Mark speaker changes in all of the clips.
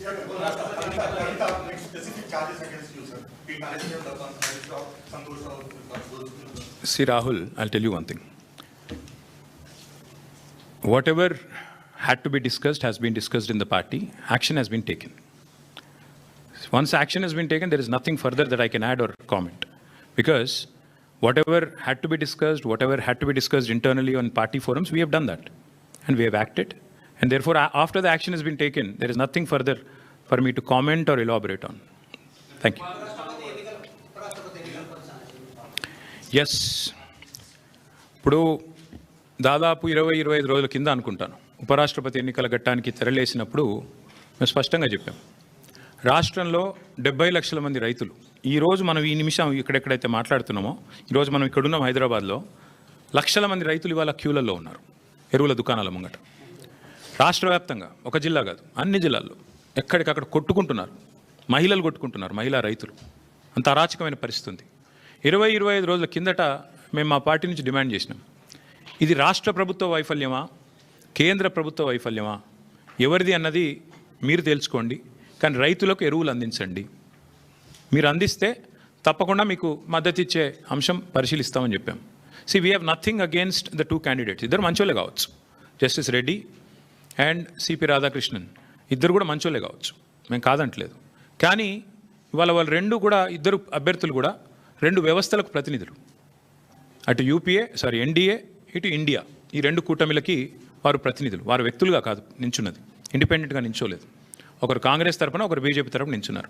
Speaker 1: Sir.
Speaker 2: See, Rahul, I'll tell you one thing. Whatever had to be discussed has been discussed in the party, action has been taken. Once action has been taken, there is nothing further that I can add or comment. Because whatever had to be discussed, whatever had to be discussed internally on party forums, we have done that. And we have acted. And therefore, after the action has been taken, there is nothing further for me to comment or elaborate on. Thank you. Yes ఇప్పుడు దాదాపు ఇరవై ఇరవై ఐదు రోజుల కింద అనుకుంటాను. ఉపరాష్ట్రపతి ఎన్నికల ఘట్టానికి తెరలేసినప్పుడు మేము స్పష్టంగా చెప్పాం. రాష్ట్రంలో డెబ్బై లక్షల మంది రైతులు. ఈరోజు మనం ఈ నిమిషం ఇక్కడెక్కడైతే మాట్లాడుతున్నామో ఈరోజు మనం ఇక్కడున్నాం హైదరాబాద్లో లక్షల మంది రైతులు ఇవాళ క్యూలలో ఉన్నారు ఎరువుల దుకాణాల ముంగట. రాష్ట్ర వ్యాప్తంగా ఒక జిల్లా కాదు అన్ని జిల్లాల్లో ఎక్కడికక్కడ కొట్టుకుంటున్నారు. మహిళలు కొట్టుకుంటున్నారు మహిళా రైతులు. అంత అరాచకమైన పరిస్థితి ఉంది. ఇరవై ఇరవై ఐదు రోజుల కిందట మేము మా పార్టీ నుంచి డిమాండ్ చేసినాం. ఇది రాష్ట్ర ప్రభుత్వ వైఫల్యమా? కేంద్ర ప్రభుత్వ వైఫల్యమా? ఎవరిది అన్నది మీరు తెలుసుకోండి. కానీ రైతులకు ఎరువులు అందించండి. మీరు అందిస్తే తప్పకుండా మీకు మద్దతు ఇచ్చే అంశం పరిశీలిస్తామని చెప్పాం. See we have nothing against the two candidates ఇద్దరు మంచోళ్ళే కావచ్చు. Justice Reddy and CP Radhakrishnan. ఇద్దరు కూడా మంచోళ్ళే కావచ్చు. మేము కాదంటలేదు. కానీ ఇవాళ వాళ్ళు రెండు కూడా ఇద్దరు అభ్యర్థులు కూడా రెండు వ్యవస్థలకు ప్రతినిధులు. అటు యూపీఏ సారీ ఎన్డీఏ ఇటు ఇండియా. ఈ రెండు కూటమిలకి వారు ప్రతినిధులు. వారు వ్యక్తులుగా కాదు నించున్నది. ఇండిపెండెంట్గా నించోలేదు. ఒకరు కాంగ్రెస్ తరపున ఒకరు బీజేపీ తరపున నించున్నారు.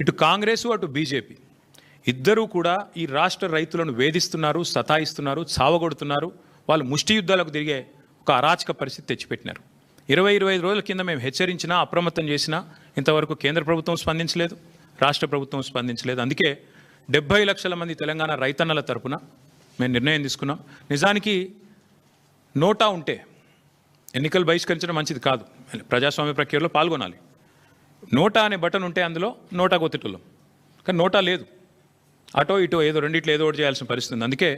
Speaker 2: ఇటు కాంగ్రెస్ అటు బీజేపీ. ఇద్దరూ కూడా ఈ రాష్ట్ర రైతులను వేధిస్తున్నారు సతాయిస్తున్నారు చావగొడుతున్నారు. వాళ్ళు ముష్టి యుద్ధాలకు తిరిగే ఒక అరాచక పరిస్థితి తెచ్చిపెట్టినారు. ఇరవై ఇరవై ఐదు రోజుల కింద మేము హెచ్చరించినా అప్రమత్తం చేసినా ఇంతవరకు కేంద్ర ప్రభుత్వం స్పందించలేదు రాష్ట్ర ప్రభుత్వం స్పందించలేదు. అందుకే డెబ్బై లక్షల మంది తెలంగాణ రైతన్నల తరపున మేము నిర్ణయం తీసుకున్నాం. నిజానికి నోటా ఉంటే ఎన్నికలు బహిష్కరించడం మంచిది కాదు. ప్రజాస్వామ్య ప్రక్రియలో పాల్గొనాలి. నోటా అనే బటన్ ఉంటే అందులో నోటా కొత్తటోళ్ళం కానీ నోటా లేదు. అటో ఇటో ఏదో రెండిట్లో ఏదో ఒకటి చేయాల్సిన పరిస్థితి ఉంది. అందుకే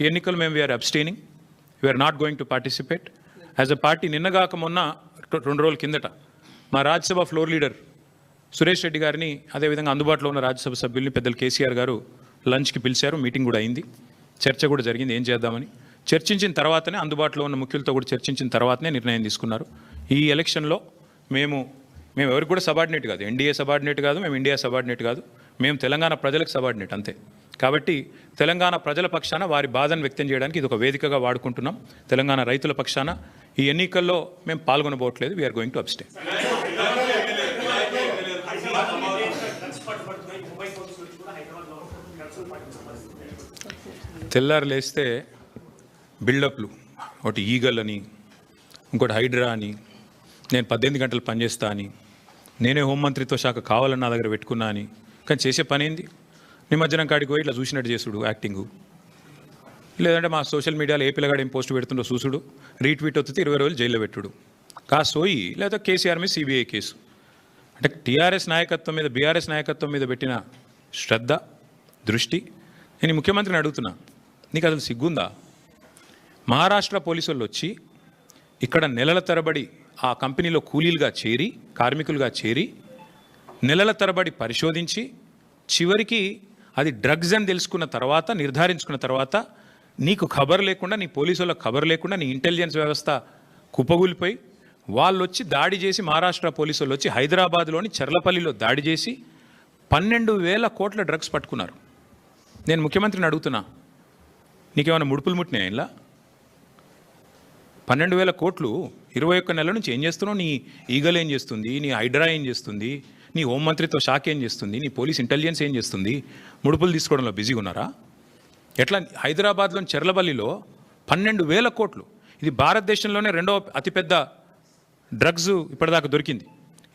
Speaker 2: ఈ ఎన్నికలు మేము we're abstaining we're not going to participate as a party నిన్నగాక మొన్న రెండు రోజుల కిందట మా రాజ్యసభ ఫ్లోర్ లీడర్ సురేష్ రెడ్డి గారిని అదేవిధంగా అందుబాటులో ఉన్న రాజ్యసభ సభ్యుల్ని పెద్దలు కేసీఆర్ గారు లంచ్కి పిలిచారు మీటింగ్ కూడా అయింది. చర్చ కూడా జరిగింది ఏం చేద్దామని. చర్చించిన తర్వాతనే అందుబాటులో ఉన్న ముఖ్యులతో కూడా చర్చించిన తర్వాతనే నిర్ణయం తీసుకున్నారు. ఈ ఎలక్షన్లో మేము మేము ఎవరికి కూడా సబార్డినేట్ కాదు. ఎన్డీఏ సబార్డినేట్ కాదు మేము ఇండియా సబార్డినేట్ కాదు. మేము తెలంగాణ ప్రజలకు సబార్డినేట్ అంతే. కాబట్టి తెలంగాణ ప్రజల పక్షాన వారి బాధను వ్యక్తం చేయడానికి ఇది ఒక వేదికగా వాడుకుంటున్నాం. తెలంగాణ రైతుల పక్షాన ఈ ఎన్నికల్లో మేము పాల్గొనబోట్లేదు వీఆర్ గోయింగ్ టు అబ్స్టే తెల్లారు లేస్తే బిల్డప్లు ఒకటి ఈగల్ అని ఇంకోటి హైడ్రా అని నేను పద్దెనిమిది గంటలు పనిచేస్తా అని నేనే హోంమంత్రిత్వ శాఖ కావాలని నా దగ్గర పెట్టుకున్నా అని కానీ చేసే పని ఏంది? నిమజ్జనం కాడికి పోయి ఇట్లా చూసినట్టు చేసుడు యాక్టింగు. లేదంటే మా సోషల్ మీడియాలో ఏ పిల్లగాడు ఏం పోస్ట్ పెడుతుండో చూసుడు. రీట్వీట్ వస్తే ఇరవై రోజులు జైల్లో పెట్టుడు. కా సోయి లేదా కేసీఆర్ మీద సిబిఐ కేసు. అంటే టీఆర్ఎస్ నాయకత్వం మీద బీఆర్ఎస్ నాయకత్వం మీద పెట్టిన శ్రద్ధ దృష్టి నేను ఈ ముఖ్యమంత్రిని అడుగుతున్నా. నీకు అసలు సిగ్గుందా? మహారాష్ట్ర పోలీసులు వచ్చి ఇక్కడ నెలల తరబడి ఆ కంపెనీలో కూలీలుగా చేరి కార్మికులుగా చేరి నెలల తరబడి పరిశోధించి చివరికి అది డ్రగ్స్ అని తెలుసుకున్న తర్వాత నిర్ధారించుకున్న తర్వాత నీకు ఖబర్ లేకుండా నీ పోలీసు వాళ్ళకి ఖబర్ లేకుండా నీ ఇంటెలిజెన్స్ వ్యవస్థ కుప్పగూలిపోయి వాళ్ళు వచ్చి దాడి చేసి మహారాష్ట్ర పోలీసు వాళ్ళు వచ్చి హైదరాబాద్లోని చర్లపల్లిలో దాడి చేసి పన్నెండు వేల కోట్ల డ్రగ్స్ పట్టుకున్నారు. నేను ముఖ్యమంత్రిని అడుగుతున్నా నీకేమైనా ముడుపులు ముట్టినాయి ఇలా? పన్నెండు వేల కోట్లు ఇరవై ఒక్క నెల నుంచి ఏం చేస్తున్నావు? నీ ఈగల్ ఏం చేస్తుంది? నీ హైడ్రా ఏం చేస్తుంది? నీ హోంమంత్రిత్వ శాఖ ఏం చేస్తుంది? నీ పోలీస్ ఇంటెలిజెన్స్ ఏం చేస్తుంది? ముడుపులు తీసుకోవడంలో బిజీగా ఉన్నారా ఎట్లా? హైదరాబాద్లోని చెర్లబల్లిలో పన్నెండు వేల కోట్లు. ఇది భారతదేశంలోనే రెండవ అతిపెద్ద డ్రగ్స్ ఇప్పటిదాకా దొరికింది.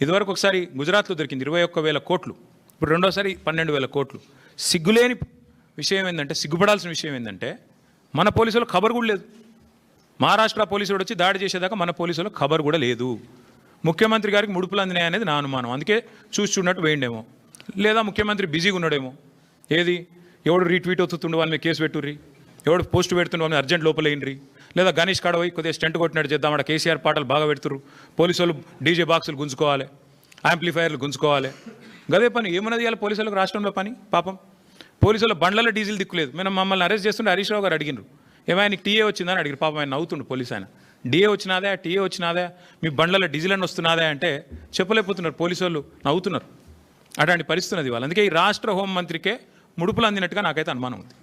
Speaker 2: ఇదివరకు ఒకసారి గుజరాత్లో దొరికింది ఇరవై ఒక్క వేల కోట్లు. ఇప్పుడు రెండోసారి పన్నెండు వేల కోట్లు. సిగ్గులేని విషయం ఏంటంటే సిగ్గుపడాల్సిన విషయం ఏంటంటే మన పోలీసులు ఖబర్ కూడా లేదు. మహారాష్ట్ర పోలీసులు వచ్చి దాడి చేసేదాకా మన పోలీసులు ఖబర్ కూడా లేదు. ముఖ్యమంత్రి గారికి ముడుపులు అందినాయి అనేది నా అనుమానం. అందుకే చూసి చూడనట్టు వేయండేమో. లేదా ముఖ్యమంత్రి బిజీగా ఉన్నాడేమో. ఏది? ఎవడు రీట్వీట్ అవుతుండు వాళ్ళ మీద కేసు పెట్టుర్రి? ఎవడు పోస్ట్ పెడుతుండే వాళ్ళని అర్జెంట్ లోపలేయండి లేదా గణేష్ కాడ పోయి కొద్దిగా స్టెంట్ కొట్టినట్టు చేద్దాం అక్కడ కేసీఆర్ పాటలు బాగా పెడుతుర్రు. పోలీసు వాళ్ళు డీజే బాక్సులు గుంజుకోవాలి యాంప్లిఫైర్లు గుంజుకోవాలి. గదే పని ఏమన్నది ఇవాళ పోలీసులకు రాష్ట్రంలో పని? పాపం. పోలీసుల బండ్లలో డీజిల్ దిక్కులేదు. మేము మమ్మల్ని అరెస్ట్ చేస్తుంటే హరీష్ రావు గారు అడిగినారు ఏమైనా టీఏ వచ్చిందని అడిగారు పాపం ఆయన నవ్వుతుండు పోలీస్ ఆయన. డిఏ వచ్చినాదే టీఏ వచ్చినాదే? మీ బండ్లలో డీజిల్ అని వస్తున్నాదే అంటే చెప్పలేకపోతున్నారు పోలీసు వాళ్ళు. నవ్వుతున్నారు. అటువంటి పరిస్థితున్నది వాళ్ళు అందుకే ఈ రాష్ట్ర హోంమంత్రికే ముడుపులు అందినట్టుగా నాకైతే అనుమానం ఉంది